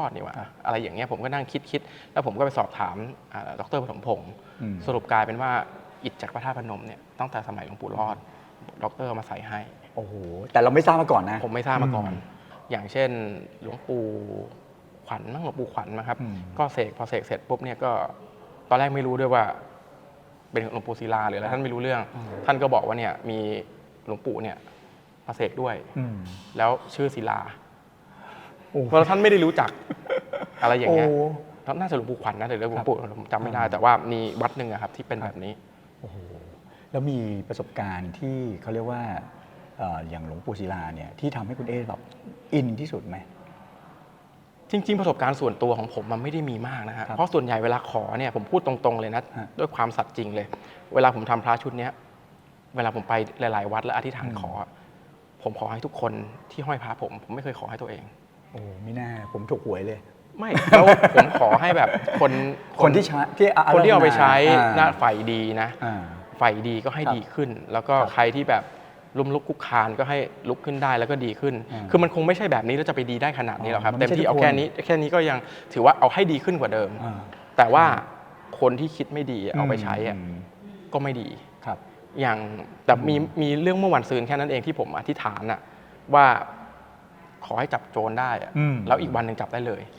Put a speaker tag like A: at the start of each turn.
A: รอดนี่หว่าอะไรอย่างเงี้ยผมก็นั่งคิดคิดแล้วผมก็ไปสอบถามอ่าดรปฐมพงศ์
B: อืม
A: สรุปกลายเป็นว่าอิฐจากพระธาตุพนมเนี่ยตั้งแต่สมัยหลวงปู่รอดดรเอามาใส่ให้
B: โอ้โหแต่เราไม่ทราบมาก่อนนะ
A: ผมไม่ทราบมาก่อน
B: อืม
A: อย่างเช่นหลวงปู่ขวัญมั้งหลวงปู่ขวัญนะครับ
B: อืม
A: ก็เสกพอเสกเสร็จปุ๊บเนี่ยก็ตอนแรกไม่รู้ด้วยว่า เป็นหลวงปู่ศิลาหรืออะไรท่านไม่รู้เรื่อง ท่านก็บอกว่าเนี่ยมีหลวงปู่เนี่ยมาเสกด้วย
B: อืม
A: แล้วชื่อศิลา
B: โอ้
A: เพราะท่านไม่ได้รู้จักอะไรอย่างเงี้ย
B: โแล้
A: วน่าจะหลวงปู่ขวัญนะหรือหลวงปู่ผมจำไม่ได้แต่ว่ามีวัดหนึ่งอะครับที่เป็นแบบนี้
B: โอ้โหแล้วมีประสบการณ์ที่เขาเรียกว่าเอ่ออย่างหลวงปู่ศิลาเนี่ยที่ทำให้คุณเอ๊แบบอินที่สุดไหม
A: จริง ๆ ประสบการณ์ส่วนตัวของผมมันไม่ได้มีมากนะฮะ
B: ครับ
A: เพราะส่วนใหญ่เวลาขอเนี่ยผมพูดตรงๆเลยนะ
B: ฮะ
A: ด้วยความสัตย์จริงเลย เวลาผมทำพระชุดเนี้ยเวลาผมไปหลาย ๆ วัดแล้วอธิษฐาน
B: อืม
A: ขอ ผมขอให้ทุกคนที่ห้อยพระผม ผมไม่เคยขอให้ตัวเอง
B: โอ้ไม่น่าผมถูกหวยเลย
A: ไม่แล้วผมขอให้แบบคน
B: คนที่ใช้ที่
A: คนที่เอาไปใช้
B: อ่า
A: หน้าฝ่ายดีนะ
B: อ่า
A: ฝ่ายดีก็ให้
B: ครับ
A: ดีขึ้น แล้วก็
B: ครับ
A: ใครที่แบบลุมลุกคุกคานก็ให้ลุกขึ้นได้แล้วก็ดีขึ้น
B: อ่า
A: คือมันคงไม่ใช่แบบนี้แล้วจะไปดีได้ขนาดนี้หรอกครับ
B: อ๋อมัน
A: เต็
B: ไม่
A: มที่
B: ใช่
A: เอา
B: ทุกคน
A: แค่นี้แค่นี้ก็ยังถือว่าเอาให้ดีขึ้นกว่าเดิม
B: อ่า
A: แต่ว่าคนที่คิดไม่ดีเอาไปใช้อะ
B: ม
A: ก็ไม่ดี
B: ครับ
A: อย่างแต่มีมีเรื่องเมื่อวันซืนแค่นั้นเองที่ผมอธิษฐานอะว่า ขอให้จับโจรได้อะ
B: อืม
A: แล้วอีกวันหนึ่งจับได้เลย